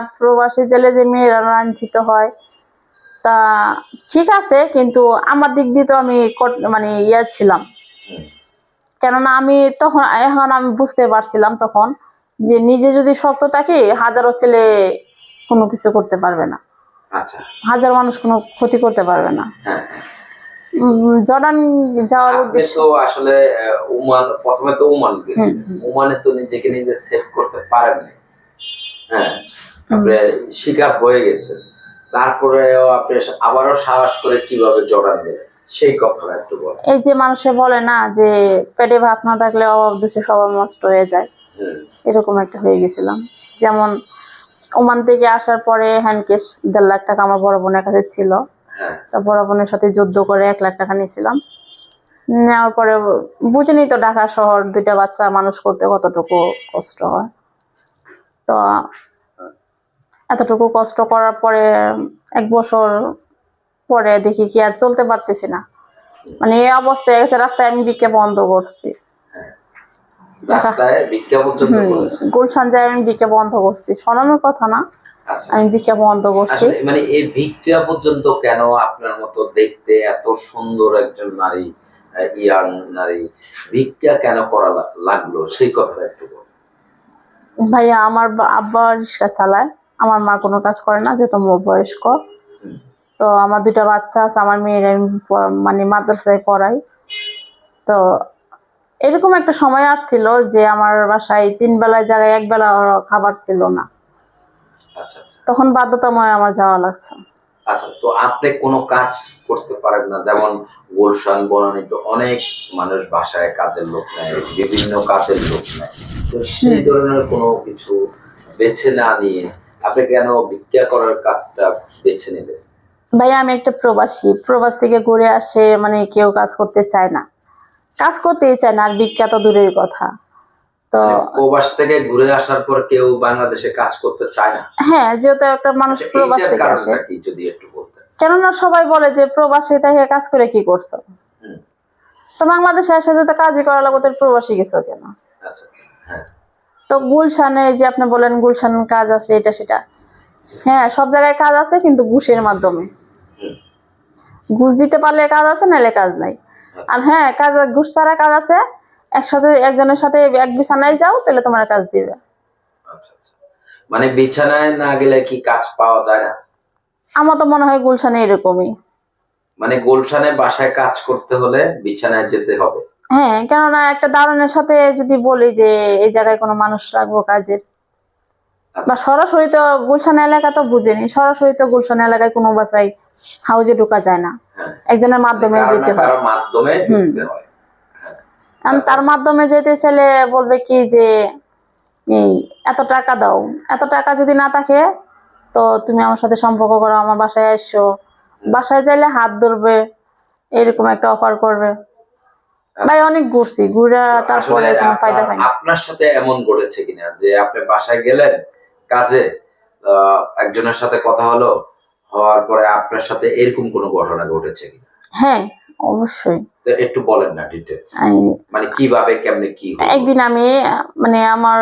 প্রবাসী জেলে যে মেয়েরা লাঞ্ছিত হয় তা ঠিক আছে কিন্তু আমার দিক দিয়ে তো আমি মানে ইয়ে ছিলাম। কেননা আমি তখন এখন আমি বুঝতে পারছিলাম তখন যে নিজে যদি শক্ত থাকি হাজারো ছেলে কোনো কিছু করতে পারবে না। আচ্ছা। হাজার মানুষ কোনো ক্ষতি করতে পারবে না। হ্যাঁ। জর্ডান যাওয়ার উদ্দেশ্য আসলে ওমান প্রথমে তো ওমান গেছিলেন। ওমানে তো নিজেকে নিজে সেভ করতে পারেননি। হ্যাঁ। আপনি শিকার হয়ে গেছেন তারপরেও আপনি আবারও সাহস করে কীভাবে জড়ান দেবেন? সেই কথাটা একটু বলেন। এই যে মানুষে বলে না যে পেটে ভাত না থাকলে অভাব দেশে সবার নষ্ট হয়ে যায়। এরকম একটা হয়ে গেছিলাম। যেমন ওমান থেকে আসার পরে হ্যান্ডকেশ দেড় লাখ টাকা আমার বড় বোনের কাছে ছিল। হ্যাঁ। তো বড় বোনের সাথে যুদ্ধ করে এক লাখ টাকা নিয়েছিলাম। নেওয়ার পরে বুঝিনি তো ঢাকা শহর দুইটা বাচ্চা মানুষ করতে কতটুকু কষ্ট হয়। তো এতটুকু কষ্ট করার পরে এক বছর পরে দেখি কি আর চলতে পারতেছি না। মানে এই অবস্থায় গেছে রাস্তায় আমি বিকে বন্ধ করছি। ভিক্ষা গুলশান যায় আমি বিকে বন্ধ করছি। শোনানোর কথা না আচ্ছা আমি বিকে বন্ধ করছি। মানে এই ভিক্ষা পর্যন্ত কেন আপনার মতো দেখতে এত সুন্দর একজন নারী ইয়াং নারী ভিক্ষা কেন করা লাগল? সেই কথাটা একটু ভাইয়া আমার আব্বা রিক্সা চালায়। আমার মা কোনো কাজ করে না যেহেতু বয়স্ক। তো আমার দুইটা বাচ্চা আছে আমার মেয়ের আমি মানে মাদ্রাসায় পড়াই। তো এরকম একটা সময় আসছিল যে আমার বাসায় তিন বেলায় জায়গায় এক বেলা খাবার ছিল না। আচ্ছা আচ্ছা। তখন বাধ্যতাময় আমার যাওয়া লাগছে। আচ্ছা তো আপনি কোনো কাজ করতে পারেন না? যেমন গুলশান বনানী তো অনেক মানুষ বাসায় কাজের লোক নেয় বিভিন্ন কাজের লোক নেয়। তো সেই ধরনের কোনো কিছু বেছে না নিয়ে আপনি কেন ভিক্ষা করার কাজটা বেছে নিলেন? ভাইয়া আমি একটা প্রবাসী। প্রবাস থেকে ঘুরে আসে মানে কেউ কাজ করতে চায় না। কাজ করতেই চায় না আর বিখ্যাত দূরের কথা। তো মানে প্রবাস থেকে ঘুরে আসার পর কেউ বাংলাদেশে কাজ করতে চায় না? হ্যাঁ যেহেতু একটা মানুষ আচ্ছা, প্রবাস থেকে আসে। যদি একটু বলতেন? কেননা সবাই বলে যে প্রবাসী থেকে কাজ করে কি করছ? তো বাংলাদেশে এসে যদি কাজই করা লাগবে তাহলে প্রবাসী গেছো কেন? আচ্ছা হ্যাঁ। তো গুলশানে যে আপনি বলেন গুলশান কাজ আছে এটা সেটা। হ্যাঁ সব জায়গায় কাজ আছে কিন্তু ঘুষের মাধ্যমে। ঘুষ দিতে পারলে কাজ আছে নাহলে কাজ নাই। আর হ্যাঁ কাজ ঘুষ ছাড়া কাজ আছে একসাথে একজনের সাথে এক বিছানায় যাও তাহলে তোমার কাজ দিবে। আচ্ছা আচ্ছা। মানে বিছানায় না গেলে কি কাজ পাওয়া যায় না? আমার তো মনে হয় গুলশানে এরকমই। মানে গুলশানে বাসায় কাজ করতে হলে বিছানায় যেতে হবে। হ্যাঁ কেননা একটা দারুণের সাথে যদি বলি যে এই জায়গায় কোনো মানুষ রাখব কাজের। বা সরাসরি তো গুলশান এলাকা তো বুঝেনি সরাসরি তো গুলশান এলাকায় কোনো বাসায় হাউজে ঢোকা যায় না। একজনের মাধ্যমে যেতে হয়। তার মাধ্যমে যেতে চাইলে বলবে কি যে এই এত টাকা দাও। এত টাকা যদি না থাকে তো তুমি আমার সাথে সম্পর্ক করো আমার বাসায় এসো। বাসায় যাইলে হাত ধরবে এরকম একটা অফার করবে। ভাই অনেক ঘুরছি ঘুরে তারপরে কোনো ফায়দা আপনার- হয়নি। আপনার সাথে এমন ঘটেছে কিনা যে আপনি বাসায় গেলেন কাজে একজনের সাথে কথা হলো হওয়ার পরে আপনার সাথে এরকম কোনো ঘটনা ঘটেছে কিনা? হ্যাঁ অবশ্যই। একটু বলেন না ডিটেলস মানে কীভাবে কেমনে কি? একদিন আমি মানে আমার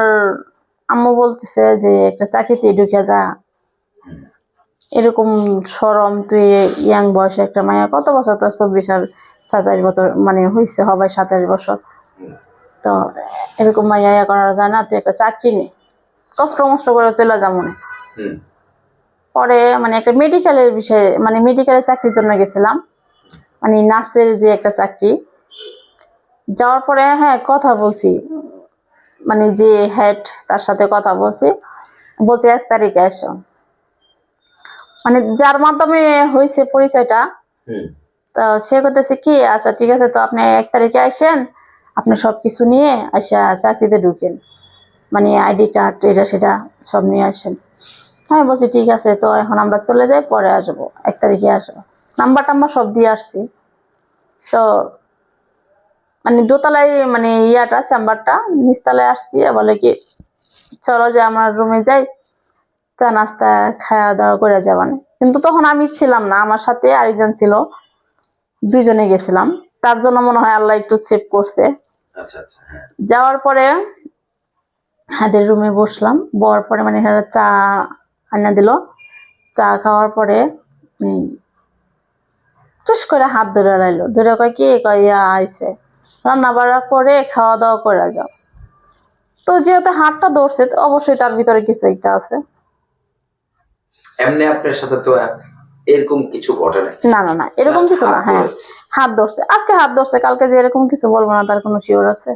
আম্মু বলতেছে যে একটা চাকরিতে ঢুকে যা। এরকম সরম তুই ইয়াং বয়সে একটা মায়া কত বছর তোর চব্বিশ আর সাতাশ বছর মানে হয়েছে হবে সাতাশ বছর। তো এরকম মায়া ইয়া করা যায় না তুই একটা চাকরি নে। কষ্ট মষ্ট করে চলে যা মনে। পরে মানে একটা মেডিকেলের বিষয়ে মানে মেডিকেলের চাকরির জন্য গেছিলাম। মানে নার্সের যে একটা চাকরি। যাওয়ার পরে হ্যাঁ কথা বলছি। মানে যে হেড তার সাথে কথা বলছি। বলছে এক তারিখে এসো মানে যার মাধ্যমে হয়েছে পরিচয়টা তো সে করতেছে কি আচ্ছা ঠিক আছে, তো আপনি এক তারিখে আসেন আপনি সব কিছু নিয়ে আসা চাকরিতে ঢুকেন। মানে আইডি কার্ড, এটা সেটা সব নিয়ে আসেন। হ্যাঁ বলছি, ঠিক আছে, তো এখন আমরা চলে যাই, পরে আসব, এক তারিখে আসব। নাম্বার টাম্বার সব দিয়ে আসছি। তো মানে দোতলায় মানে ইয়াটা, চেম্বারটা, নিচতলায় আসছি, বলে কি, চলো যে আমার রুমে যাই, চা নাস্তা খাওয়া দাওয়া করে যাবানে। কিন্তু তখন আমি ছিলাম না, আমার সাথে আরেকজন ছিল। দুইজনে গেছিলাম। তার জন্য মনে হয় আল্লাহ একটু সেভ করছে। আচ্ছা আচ্ছা হ্যাঁ। যাওয়ার পরে হাদের রুমে বসলাম। বর পরে মানে চা আনা দিল। চা খাওয়ার পরে চুস করে হাত ধরে লাইলো ধরে কয় কি? কয় আইসে রান্না বাড়া করে খাওয়া দাওয়া করে যাও। তো যেহেতু হাতটা ধরছে তো অবশ্যই তার ভিতরে কিছু একটা আছে। এমনি আপনার সাথে তো এরকম কিছু ঘটে না না না এরকম কিছু না হ্যাঁ। হাত ধরছে। আজকে হাত ধরছে কালকে যে এরকম কিছু বলব না তার কোনো শিওর আছে?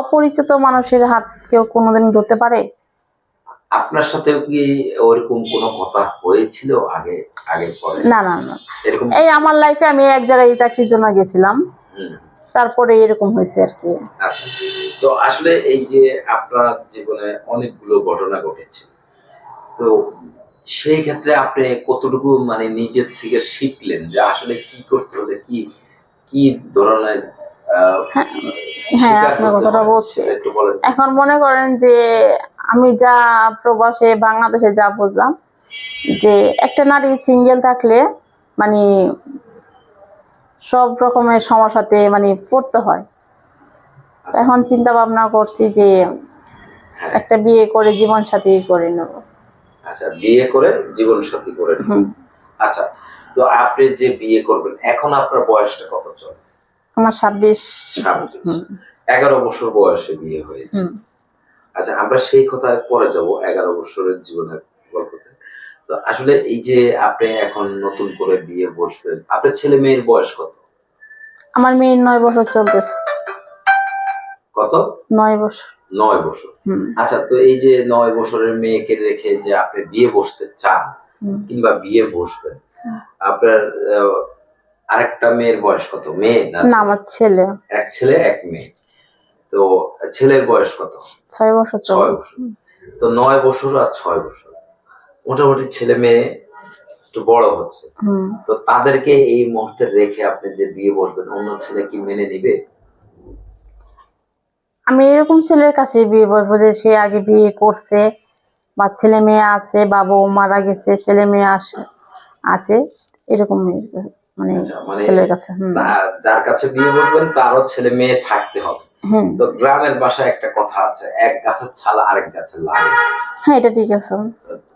অপরিচিত মানুষের হাত কেউ কোনোদিন ধরতে পারে? আপনার সাথেও কি ওরকম কোনো কথা হয়েছিল আগে আগে পরে? না না না। এরকম এই আমার লাইফে আমি এক জায়গায় এই চাকরির জন্য গেছিলাম। তারপরে এরকম হয়েছে আর কি। আচ্ছা। তো আসলে এই যে আপনার জীবনে অনেকগুলো ঘটনা ঘটেছে। তো সেই ক্ষেত্রে আপনি কতটুকু মানে নিজের থেকে শিখলেন যে আসলে কি করতে হলে কি কি ধরনের হ্যাঁ, আপনার কথাটা বলছি। এখন মনে করেন যে আমি যা প্রবাসে বাংলাদেশে যা বুঝলাম যে একটা নারী সিঙ্গেল থাকলে মানে সব রকমের সমস্যাতে মানে পড়তে হয়। এখন চিন্তা ভাবনা করছি যে হ্যাঁ, একটা বিয়ে করে জীবন সাথী করে নেব। আচ্ছা বিয়ে করে জীবন সাথী করে আচ্ছা তো আপনি যে বিয়ে করবেন এখন আপনার বয়সটা কত চলে? আমার ছাব্বিশ। ছাব্বিশ। হুম। এগারো বছর বয়সে বিয়ে হয়েছে। আচ্ছা আমরা সেই কথায় পরে যাব এগারো বছরের জীবনের গল্পতে। তো আসলে এই যে আপনি এখন নতুন করে বিয়ে বসবেন আপনার ছেলে মেয়ের বয়স কত? আমার মেয়ের নয় বছর চলতেছে। কত? নয় বছর। নয় বছর। আচ্ছা তো এই যে নয় বছরের মেয়েকে রেখে যে আপনি বিয়ে বসতে চান কিংবা বিয়ে বসবেন আপনার আরেকটা মেয়ের বয়স কত? মেয়ে না আমার ছেলে। এক ছেলে এক মেয়ে। তো ছেলের বয়স কত? ছয় বছর ছয় বছর। তো নয় বছর আর ছয় বছর। মোটামুটি ছেলে মেয়ে একটু বড় হচ্ছে। তো তাদেরকে এই মুহূর্তে রেখে আপনি যে বিয়ে বসবেন অন্য ছেলে কি মেনে নিবে? আমি এরকম ছেলের কাছে বিয়ে বসবো যে সে আগে বিয়ে করছে বা ছেলে মেয়ে আছে বা বউ মারা গেছে ছেলে মেয়ে আসে আছে এরকম মানে আচ্ছা, মানে ছেলের কাছে যার কাছে বিয়ে বসবেন তারও ছেলে মেয়ে থাকতে হবে। হুম। তো গ্রামের বাসায় একটা কথা আছে এক গাছের ছালা আরেক গাছে লাগে হ্যাঁ এটা ঠিক আছে।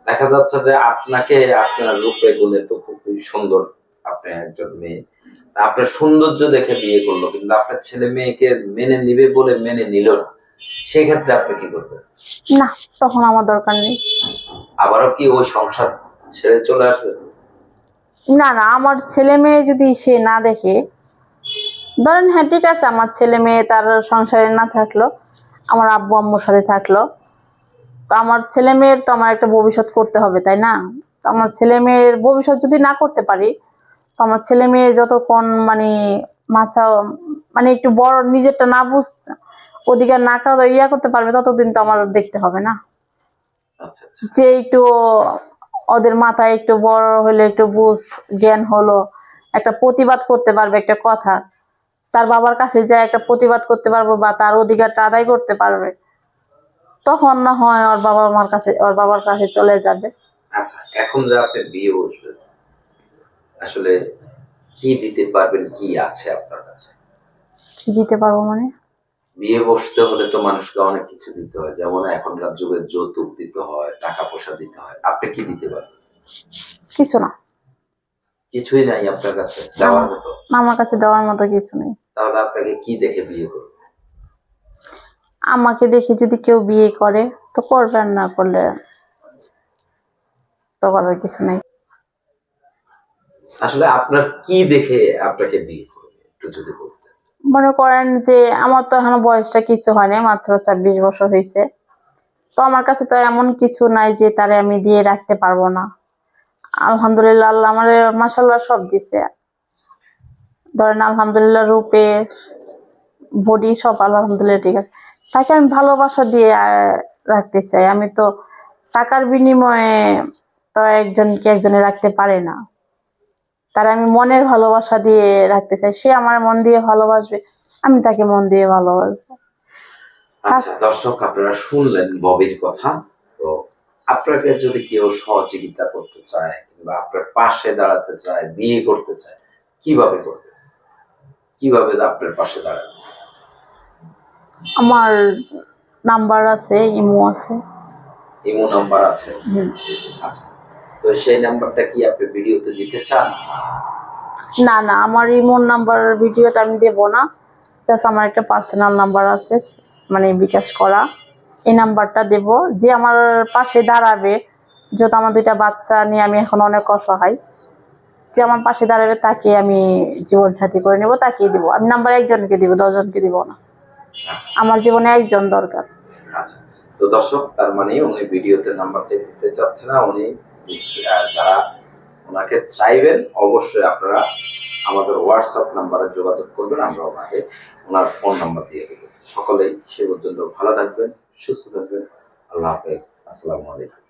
দেখা যাচ্ছে যে আপনাকে আপনার রূপে গুণে তো খুবই সুন্দর আপনি একজন মেয়ে। আপনার সৌন্দর্য দেখে বিয়ে করল কিন্তু আপনার ছেলে মেয়েকে মেনে নিবে বলে মেনে নিল না। সেই ক্ষেত্রে আপনি কি করবেন? না তখন আমার দরকার নেই। আবারও কি ওই সংসার ছেড়ে চলে আসবে? না না আমার ছেলে মেয়ে যদি সে না দেখে ধরেন হ্যাঁ ঠিক আছে আমার ছেলে মেয়ে তার সংসারে না থাকল আমার আব্বু আম্মুর সাথে থাকল তো আমার ছেলে মেয়ের তো আমার একটা ভবিষ্যৎ করতে হবে তাই না? তো আমার ছেলে মেয়ের ভবিষ্যৎ যদি না করতে পারি আমার ছেলে মেয়ে যতক্ষণ মানে মাছা মানে একটু বড় নিজেরটা না বুঝ অধিকার না ইয়া করতে পারবে ততদিন তো আমার দেখতে হবে না। আচ্ছা আচ্ছা। যে একটু ওদের মাথায় একটু বড় হলে একটু বুঝ জ্ঞান হলো একটা প্রতিবাদ করতে পারবে একটা কথা। তার বাবার কাছে যায় একটা প্রতিবাদ করতে পারব বা তার অধিকারটা আদায় করতে পারবে। তখন না হয় ওর বাবা মার কাছে ওর বাবার কাছে চলে যাবে। আচ্ছা এখন যে আপনি বিয়ে বসবেন আসলে কি দিতে পারবেন কি আছে আপনার কাছে? কি দিতে পারব মানে? বিয়ে বসতে হলে তো মানুষকে অনেক কিছু দিতে হয় যেমন এখনকার যুগে যৌতুক দিতে হয় টাকা পয়সা দিতে হয়। আপনি কি দিতে পারবেন? কিছু না। কিছুই নাই আপনার কাছে? দেওয়ার মতো? আমার কাছে দেওয়ার মতো কিছু নেই। তাহলে আপনাকে কি দেখে বিয়ে করবে? আমাকে দেখে যদি কেউ বিয়ে করে তো করবেন না করলে তো করার কিছু নেই। আসলে আপনার কি দেখে আপনাকে বিয়ে করবে? একটু যদি মনে করেন যে আমার তো এখনও বয়সটা কিছু হয়নি মাত্র ছাব্বিশ বছর হয়েছে তো আমার কাছে তো এমন কিছু নাই যে তারে আমি দিয়ে রাখতে পারব না। আলহামদুলিল্লাহ আল্লাহ আমার মাসাল্লাহ সব দিছে। ধরেন আলহামদুলিল্লাহ রূপে বডি সব আলহামদুলিল্লাহ ঠিক আছে। তাকে আমি ভালোবাসা দিয়ে রাখতে চাই। আমি তো টাকার বিনিময়ে তো একজনকে একজনে রাখতে পারে না। তার আমি মনের ভালোবাসা দিয়ে রাখতে চাই। সে আমার মন দিয়ে ভালোবাসবে আমি তাকে মন দিয়ে ভালোবাসবো। আচ্ছা দর্শক আপনারা শুনলেন ববির কথা। তো আপনাকে যদি কেউ সহযোগিতা করতে চায় কিংবা আপনার পাশে দাঁড়াতে চায় বিয়ে করতে চায় কীভাবে করবে? কীভাবে আপনার পাশে দাঁড়াবে? আমার নাম্বার আছে ইমো আছে। ইমো নাম্বার আছে? আচ্ছা তো সেই নাম্বারটা কি আপনি ভিডিওতে দিতে চান? না না আমার ইমোর নাম্বার ভিডিওতে আমি দেবো না। জাস্ট আমার একটা পার্সোনাল নাম্বার আছে মানে বিকাশ করা। এই নাম্বারটা দেব। যে আমার পাশে দাঁড়াবে যেহেতু আমার দুইটা বাচ্চা নিয়ে আমি এখন অনেক অসহায় যে আমার পাশে দাঁড়াবে তাকে আমি জীবন সাথী করে নেব তাকেই দিব। আমি নাম্বার একজনকে দিব দশজনকে দিব না। আচ্ছা। আমার জীবনে একজন দরকার। আচ্ছা। তো দর্শক তার মানে উনি ভিডিওতে নাম্বারটা দিতে চাচ্ছে না উনি যারা ওনাকে চাইবেন, অবশ্যই আপনারা আমাদের হোয়াটসঅ্যাপ নাম্বারে যোগাযোগ করবেন, আমরা ওনাকে ওনার ফোন নাম্বার দিয়ে দেবো। সকলেই সে পর্যন্ত ভালো থাকবেন, সুস্থ থাকবেন। আল্লাহ হাফেজ। আসসালামু আলাইকুম।